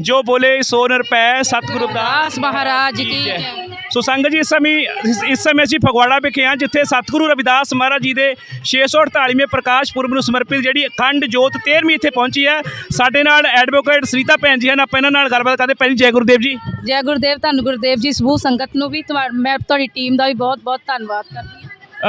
ਜੋ ਬੋਲੇ ਸੋ ਨਿਰਪੈ ਸਤਿਗੁਰੂ ਦਾਸ ਮਹਾਰਾਜ ਕੀ ਜੈ। ਸੋ ਸੰਗਤ ਜੀ ਇਸ ਸਮੇਂ ਇਸ- ਇਸ ਸਮੇਂ ਅਸੀਂ ਫਗਵਾੜਾ ਵਿਖੇ ਹਾਂ ਜਿੱਥੇ ਸਤਿਗੁਰੂ ਰਵਿਦਾਸ ਮਹਾਰਾਜ ਜੀ ਦੇ 648ਵੇਂ ਪ੍ਰਕਾਸ਼ ਪੁਰਬ ਨੂੰ ਸਮਰਪਿਤ ਜਿਹੜੀ ਅਖੰਡ ਜੋਤ 13ਵੀਂ ਇੱਥੇ ਪਹੁੰਚੀ ਹੈ। ਸਾਡੇ ਨਾਲ ਐਡਵੋਕੇਟ ਸ੍ਰੀਤਾ ਭੈਣ ਜੀ ਹਨ ਆਪਾਂ ਇਹਨਾਂ ਨਾਲ ਗੱਲਬਾਤ ਕਰਦੇ ਭੈਣ ਜੀ ਜੈ ਗੁਰਦੇਵ ਜੀ। ਜੈ ਗੁਰਦੇਵ ਤੁਹਾਨੂੰ ਗੁਰਦੇਵ ਜੀ ਸਮੂਹ ਸੰਗਤ ਨੂੰ ਵੀ ਤੁਹਾ- ਮੈਂ ਤੁਹਾਡੀ ਟੀਮ ਦਾ ਵੀ ਬਹੁਤ ਬਹੁਤ ਧੰਨਵਾਦ ਕਰਦੀ ਹਾਂ।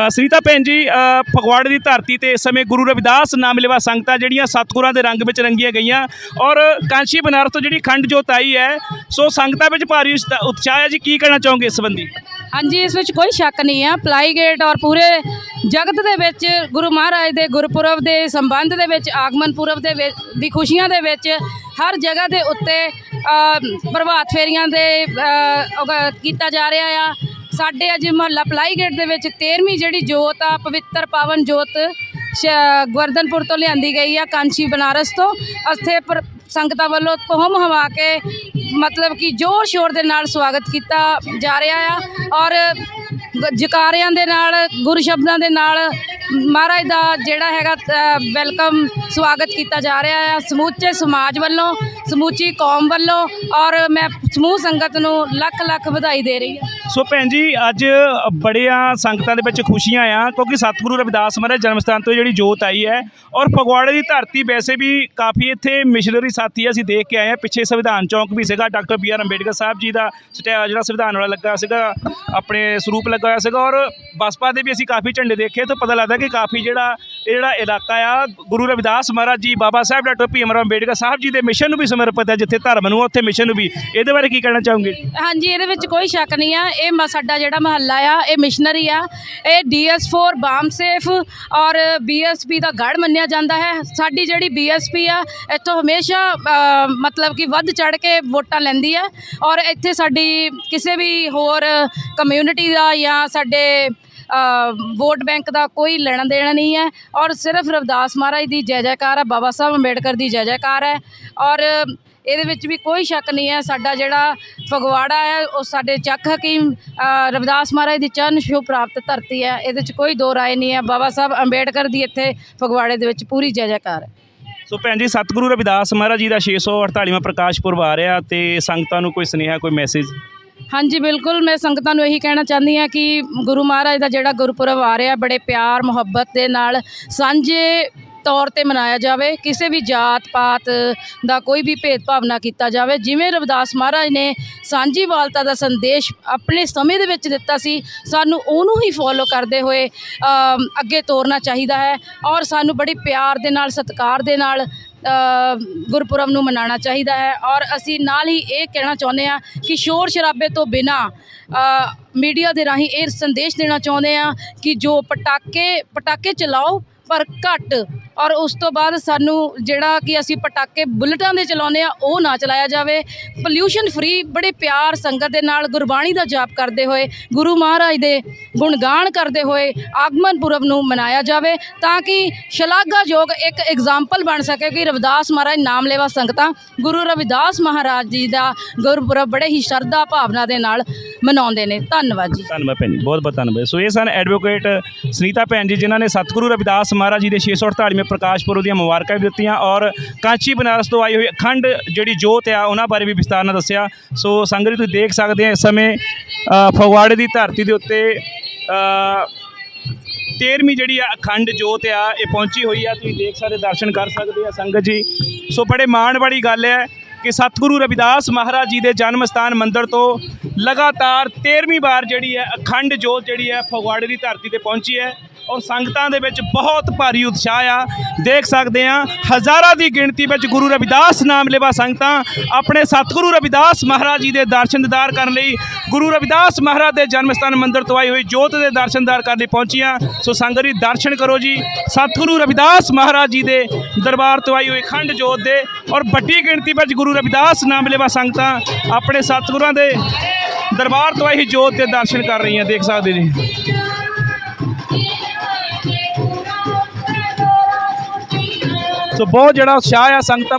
ਸ੍ਰੀਤਾ ਭੈਣ ਜੀ ਫਗਵਾੜੇ ਦੀ ਧਰਤੀ ਤੇ ਇਸ ਸਮੇਂ ਗੁਰੂ ਰਵਿਦਾਸ ਨਾਮ ਲਿਵਾ ਸੰਗਤਾਂ ਜਿਹੜੀਆਂ ਸਤਿਗੁਰਾਂ ਦੇ ਰੰਗ ਵਿੱਚ ਰੰਗੀਆਂ ਗਈਆਂ ਔਰ ਕਾਂਸ਼ੀ ਬਨਾਰਸ ਤੋਂ ਜਿਹੜੀ ਖੰਡ ਜੋਤ ਆਈ ਹੈ, ਸੋ ਸੰਗਤਾਂ ਵਿੱਚ ਭਾਰੀ ਉਤਸ਼ਾ- ਉਤਸ਼ਾਹ ਹੈ ਜੀ, ਕੀ ਕਹਿਣਾ ਚਾਹੋਗੇ ਇਸ ਸੰਬੰਧੀ? ਹਾਂਜੀ, ਇਸ ਵਿੱਚ ਕੋਈ ਸ਼ੱਕ ਨਹੀਂ ਹੈ। ਪਲਾਈ ਗੇਟ ਔਰ ਪੂਰੇ ਜਗਤ ਦੇ ਵਿੱਚ ਗੁਰੂ ਮਹਾਰਾਜ ਦੇ ਗੁਰਪੁਰਬ ਦੇ ਸੰਬੰਧ ਦੇ ਵਿੱਚ, ਆਗਮਨ ਪੁਰਬ ਦੇ ਵਿੱਚ, ਦੀ ਖੁਸ਼ੀਆਂ ਦੇ ਵਿੱਚ ਹਰ ਜਗ੍ਹਾ ਦੇ ਉੱਤੇ ਪ੍ਰਭਾਤ ਫੇਰੀਆਂ ਦੇ ਕੀਤਾ ਜਾ ਰਿਹਾ ਆ। ਸਾਡੇ ਅੱਜ ਮਹੱਲਾ ਪਲਾਈ ਗੇਟ ਦੇ ਵਿੱਚ 13ਵੀਂ ਜਿਹੜੀ ਜੋਤ ਆ, ਪਵਿੱਤਰ ਪਾਵਨ ਜੋਤ ਸ਼- ਗੋਵਰਧਨਪੁਰ ਤੋਂ ਲਿਆਂਦੀ ਗਈ ਆ ਕਾਂਚੀ ਬਨਾਰਸ ਤੋਂ। ਅਸਥੇ ਪਰ ਸੰਗਤਾਂ ਵੱਲੋਂ ਪਹੁੰਮ ਹਵਾ ਕੇ ਮਤਲਬ ਕਿ ਜ਼ੋਰ ਸ਼ੋਰ ਦੇ ਨਾਲ ਸਵਾਗਤ ਕੀਤਾ ਜਾ ਰਿਹਾ ਆ ਔਰ ਜਕਾਰਿਆਂ ਦੇ ਨਾਲ ਗੁਰ ਸ਼ਬਦਾਂ ਦੇ ਨਾਲ ਮਹਾਰਾਜ ਦਾ ਜਿਹੜਾ ਹੈਗਾ ਵੈਲਕਮ ਸਵਾਗਤ ਕੀਤਾ ਜਾ ਰਿਹਾ ਆ। ਸਮੂਚੇ ਸਮਾਜ ਵੱਲੋਂ, ਸਮੂਚੀ ਕੌਮ ਵੱਲੋਂ ਔਰ ਮੈਂ ਸਮੂਹ ਸੰਗਤ ਨੂੰ ਲੱਖ ਲੱਖ ਵਧਾਈ ਦੇ ਰਹੀ ਹਾਂ। ਸੋ ਭੈਣ ਜੀ, ਅੱਜ ਬੜਿਆਂ ਸੰਗਤਾਂ ਦੇ ਵਿੱਚ ਖੁਸ਼ੀਆਂ ਆ, ਕਿਉਂਕਿ ਸਤਿਗੁਰੂ ਰਵਿਦਾਸ ਮਹਾਰਾਜ ਜਨਮ ਸਥਾਨ ਤੋਂ ਜਿਹੜੀ ਜੋਤ ਆਈ ਹੈ ਔਰ ਫਗਵਾੜੇ ਦੀ ਧਰਤੀ ਵੈਸੇ ਵੀ ਕਾਫੀ ਇੱਥੇ ਮਿਸ਼ਨਰੀ ਸਾਥੀ ਅਸੀਂ ਦੇਖ ਕੇ ਆਏ ਆ ਪਿੱਛੇ ਸੰਵਿਧਾਨ ਚੌਂਕ ਵੀ ਸੀਗਾ, doctor B R Ambedkar Sahib ji ਦਾ ਸਟਿਆ ਜਿਹੜਾ ਸੰਵਿਧਾਨ ਵਾਲਾ ਲੱਗਾ ਸੀਗਾ, ਆਪਣੇ ਸਰੂਪ ਲੱਗਾ ਹੋਇਆ ਸੀਗਾ ਔਰ ਬਸਪਾ ਦੇ ਵੀ ਅਸੀਂ ਕਾਫੀ ਝੰਡੇ ਦੇਖੇ, ਤਾਂ ਪਤਾ ਲੱਗਦਾ ਕਿ ਕਾਫੀ ਜਿਹੜਾ ਇਹ ਜਿਹੜਾ ਇਲਾਕਾ ਆ ਗੁਰੂ ਰਵਿਦਾਸ ਮਹਾਰਾਜ ਜੀ ਬਾਬਾ ਸਾਹਿਬ ਡਾਕਟਰ ਭੀਮ ਰਾਓ ਅੰਬੇਡਕਰ ਸਾਹਿਬ ਜੀ ਦੇ ਮਿਸ਼ਨ ਨੂੰ ਵੀ ਸਮਰਪਿਤ ਹੈ ਜਿੱਥੇ ਧਰਮ ਨੂੰ ਉੱਥੇ ਮਿਸ਼ਨ ਨੂੰ ਵੀ। ਇਹਦੇ ਬਾਰੇ ਕੀ ਕਹਿਣਾ ਚਾਹੋਗੇ? ਹਾਂਜੀ ਇਹਦੇ ਵਿੱਚ ਕੋਈ ਸ਼ੱਕ ਨਹੀਂ ਆ। ਇਹ ਮ- ਸਾਡਾ ਜਿਹੜਾ ਮਹੱਲਾ ਆ ਇਹ ਮਿਸ਼ਨਰੀ ਆ। ਇਹ ਡੀਐਸ4 ਬਾਮ ਸੇਫ ਔਰ ਬੀਐਸਪੀ ਦਾ ਗੜ ਮੰਨਿਆ ਜਾਂਦਾ ਹੈ। ਸਾਡੀ ਜਿਹੜੀ ਬੀਐਸਪੀ ਆ ਇੱਥੋਂ ਹਮੇਸ਼ਾ ਅ, ਮਤਲਬ ਕਿ ਵੱਧ ਚੜ ਕੇ ਵੋਟਾਂ ਲੈਂਦੀ ਆ। ਔਰ ਇੱਥੇ ਸਾਡੀ ਕਿਸੇ ਵੀ ਹੋਰ ਕਮਿਊਨਿਟੀ ਦਾ ਜਾਂ ਸਾਡੇ ਵੋਟ ਬੈਂਕ ਦਾ ਕੋਈ ਲੈਣਾ ਦੇਣਾ ਨਹੀਂ ਹੈ ਔਰ ਸਿਰਫ ਰਵਿਦਾਸ ਮਹਾਰਾਜ ਦੀ ਜੈ ਜੈਕਾਰ ਹੈ, ਬਾਬਾ ਸਾਹਿਬ ਅੰਬੇਡਕਰ ਦੀ ਜੈ ਜੈਕਾਰ ਹੈ ਔਰ ਇਹਦੇ ਵਿੱਚ ਵੀ ਕੋਈ ਸ਼ੱਕ ਨਹੀਂ ਹੈ, ਸਾਡਾ ਜਿਹੜਾ ਫਗਵਾੜਾ ਹੈ, ਉਹ ਸਾਡੇ ਚੱਕ ਹਕੀਮ ਰਵਿਦਾਸ ਮਹਾਰਾਜ ਦੀ ਚਰਨ ਛੋਹ ਪ੍ਰਾਪਤ ਧਰਤੀ ਹੈ, ਇਹਦੇ 'ਚ ਕੋਈ ਦੋ ਰਾਏ ਨਹੀਂ ਹੈ, ਬਾਬਾ ਸਾਹਿਬ ਅੰਬੇਡਕਰ ਦੀ ਇੱਥੇ ਫਗਵਾੜੇ ਦੇ ਵਿੱਚ ਪੂਰੀ ਜੈ ਜੈਕਾਰ ਹੈ। ਸੋ ਭੈਣ ਜੀ, ਸਤਿਗੁਰੂ ਰਵਿਦਾਸ ਮਹਾਰਾਜ ਜੀ ਦਾ 648ਵਾਂ ਪ੍ਰਕਾਸ਼ ਪੁਰਬ ਆ ਰਿਹਾ ਤੇ ਸੰਗਤਾਂ ਨੂੰ ਕੋਈ ਸੁਨੇਹਾ, ਕੋਈ ਮੈਸੇਜ ਹਾਂਜੀ, ਬਿਲਕੁਲ, ਮੈਂ ਸੰਗਤਾਂ ਨੂੰ ਇਹੀ ਕਹਿਣਾ ਚਾਹੁੰਦੀ ਹਾਂ ਕਿ ਗੁਰੂ ਮਹਾਰਾਜ ਦਾ ਜਿਹੜਾ ਗੁਰਪੁਰਬ ਆ ਰਿਹਾ, ਬੜੇ ਪਿਆਰ, ਮੁਹੱਬਤ ਦੇ ਨਾਲ ਸਾਂਝੇ ਤੌਰ ਤੇ ਮਨਾਇਆ ਜਾਵੇ, ਕਿਸੇ ਵੀ ਜਾਤ ਪਾਤ ਦਾ ਕੋਈ ਵੀ ਭੇਦਭਾਵ ਨਾ ਕੀਤਾ ਜਾਵੇ। ਜਿਵੇਂ ਰਵਿਦਾਸ ਮਹਾਰਾਜ ਨੇ ਸਾਂਝੀਵਾਲਤਾ ਦਾ ਸੰਦੇਸ਼ ਆਪਣੇ ਸਮੇਂ ਦੇ ਵਿੱਚ ਦਿੱਤਾ ਸੀ, ਸਾਨੂੰ ਉਹਨੂੰ ਹੀ ਫੋਲੋ ਕਰਦੇ ਹੋਏ ਅੱਗੇ ਤੋਰਨਾ ਚਾਹੀਦਾ ਹੈ ਔਰ ਸਾਨੂੰ ਬੜੀ ਪਿਆਰ ਦੇ ਨਾਲ, ਸਤਿਕਾਰ ਦੇ ਨਾਲ ਗੁਰਪੁਰਬ ਨੂੰ ਮਨਾਉਣਾ ਚਾਹੀਦਾ ਹੈ ਔਰ ਅਸੀਂ ਨਾਲ ਹੀ ਇਹ ਕਹਿਣਾ ਚਾਹੁੰਦੇ ਹਾਂ ਕਿ ਸ਼ੋਰ ਸ਼ਰਾਬੇ ਤੋਂ ਬਿਨਾ ਮੀਡੀਆ ਦੇ ਰਾਹੀਂ ਇਹ ਸੰਦੇਸ਼ ਦੇਣਾ ਚਾਹੁੰਦੇ ਹਾਂ ਕਿ ਜੋ ਪਟਾਕੇ ਪਟਾਕੇ ਚਲਾਓ ਪਰ ਘੱਟ ਔਰ ਉਸ ਤੋਂ ਬਾਅਦ ਸਾਨੂੰ ਜਿਹੜਾ ਕਿ ਅਸੀਂ ਪਟਾਕੇ ਬੁਲਟਾਂ ਦੇ ਚਲਾਉਂਦੇ ਆ ਉਹ ਨਾ ਚਲਾਇਆ ਜਾਵੇ। ਪੋਲਿਊਸ਼ਨ ਫ੍ਰੀ ਬੜੇ ਪਿਆਰ ਸੰਗਤ ਦੇ ਨਾਲ ਗੁਰਬਾਣੀ ਦਾ ਜਾਪ ਕਰਦੇ ਹੋਏ, ਗੁਰੂ ਮਹਾਰਾਜ ਦੇ ਗੁਣਗਾਨ ਕਰਦੇ ਹੋਏ ਆਗਮਨ ਪੁਰਬ ਨੂੰ ਮਨਾਇਆ ਜਾਵੇ ਤਾਂ ਕਿ ਸ਼ਲਾਘਾਯੋਗ ਇੱਕ ਐਗਜ਼ਾਮਪਲ ਬਣ ਸਕੇ ਕਿ ਰਵਿਦਾਸ ਮਹਾਰਾਜ ਨਾਮ ਲੈਵਾ ਸੰਗਤਾਂ ਗੁਰੂ ਰਵਿਦਾਸ ਮਹਾਰਾਜ ਜੀ ਦਾ ਗੁਰਪੁਰਬ ਬੜੇ ਹੀ ਸ਼ਰਧਾ ਭਾਵਨਾ ਦੇ ਨਾਲ ਮਨਾਉਂਦੇ ਨੇ। ਧੰਨਵਾਦ ਜੀ। ਧੰਨਵਾਦ ਭੈਣ ਜੀ ਬਹੁਤ ਬਹੁਤ ਧੰਨਵਾਦ। ਸੋ ਇਹ ਸਨ ਐਡਵੋਕੇਟ ਸੁਨੀਤਾ ਭੈਣ ਜੀ, ਜਿਨ੍ਹਾਂ ਨੇ ਸਤਿਗੁਰੂ ਰਵਿਦਾਸ ਮਹਾਰਾਜ ਜੀ ਦੇ 648ਵੇਂ ਪ੍ਰਕਾਸ਼ ਪੁਰਬ ਦੀਆਂ ਮੁਬਾਰਕਾਂ ਵੀ ਦਿੱਤੀਆਂ ਔਰ ਕਾਂਚੀ ਬਨਾਰਸ ਤੋਂ ਆਈ ਹੋਈ ਅਖੰਡ ਜਿਹੜੀ ਜੋਤ ਆ ਉਹਨਾਂ ਬਾਰੇ ਵੀ ਵਿਸਤਾਰ ਨਾਲ ਦੱਸਿਆ। ਸੋ ਸੰਗਤ ਜੀ ਤੁਸੀਂ ਦੇਖ ਸਕਦੇ ਆ ਇਸ ਸਮੇਂ ਫਗਵਾੜੇ ਦੀ ਧਰਤੀ ਦੇ ਉੱਤੇ ਅ, 13ਵੀਂ ਜਿਹੜੀ ਆ ਅਖੰਡ ਜੋਤ ਆ ਇਹ ਪਹੁੰਚੀ ਹੋਈ ਆ। ਤੁਸੀਂ ਦੇਖ ਸਕਦੇ ਦਰਸ਼ਨ ਕਰ ਸਕਦੇ ਆ ਸੰਗਤ ਜੀ। ਸੋ ਬੜੇ ਮਾਣ ਵਾਲੀ ਗੱਲ ਹੈ ਕਿ ਸਤਿਗੁਰੂ ਰਵਿਦਾਸ ਮਹਾਰਾਜ ਜੀ ਦੇ ਜਨਮ ਸਥਾਨ ਮੰਦਿਰ ਤੋਂ ਲਗਾਤਾਰ 13ਵੀਂ ਵਾਰ ਜਿਹੜੀ ਹੈ, ਅਖੰਡ ਜੋਤ ਜਿਹੜੀ ਹੈ, ਫਗਵਾੜੇ ਦੀ ਧਰਤੀ ਤੇ ਪਹੁੰਚੀ ਹੈ ਔਰ ਸੰਗਤਾਂ ਦੇ ਵਿੱਚ ਬਹੁਤ ਭਾਰੀ ਉਤਸ਼ਾਹ ਆ। ਦੇਖ ਸਕਦੇ ਆ ਹਜ਼ਾਰਾਂ ਦੀ ਗਿਣਤੀ ਵਿੱਚ ਗੁਰੂ ਰਵਿਦਾਸ ਨਾਮ ਲੇਵਾ ਸੰਗਤਾਂ ਆਪਣੇ ਸਤਿਗੁਰੂ ਰਵਿਦਾਸ ਮਹਾਰਾਜ ਜੀ ਦੇ ਦਰਸ਼ਨ ਦੀਦਾਰ ਕਰਨ ਲਈ, ਗੁਰੂ ਰਵਿਦਾਸ ਮਹਾਰਾਜ ਦੇ ਜਨਮ ਸਥਾਨ ਮੰਦਿਰ ਤੋਂ ਆਈ ਹੋਈ ਜੋਤ ਦੇ ਦਰਸ਼ਨ ਦਰਸ਼ਨਦਾਰ ਕਰਨ ਲਈ ਪਹੁੰਚੀਆਂ। ਸੋ ਸੰਗਤ ਜੀ, ਦਰਸ਼ਨ ਕਰੋ ਜੀ। ਸਤਿਗੁਰੂ ਰਵਿਦਾਸ ਮਹਾਰਾਜ ਜੀ ਦੇ ਦਰਬਾਰ ਤੋਂ ਆਈ ਹੋਈ ਖੰਡ ਜੋਤ ਦੇ ਔਰ ਵੱਡੀ ਗਿਣਤੀ ਵਿੱਚ ਗੁਰੂ ਰਵਿਦਾਸ ਨਾਮ ਲੇਵਾ ਸੰਗਤਾਂ ਆਪਣੇ ਸਤਿਗੁਰਾਂ ਦੇ ਦਰਬਾਰ ਤੋਂ ਆਈ ਜੋਤ ਦੇ ਦਰਸ਼ਨ ਕਰ ਰਹੀ ਹੈ ਦੇਖ ਸਕਦੇ ਜੀ। ਸੋ ਬਹੁਤ ਜਿਹੜਾ ਉਤਸ਼ਾਹ ਆ ਸੰਗਤ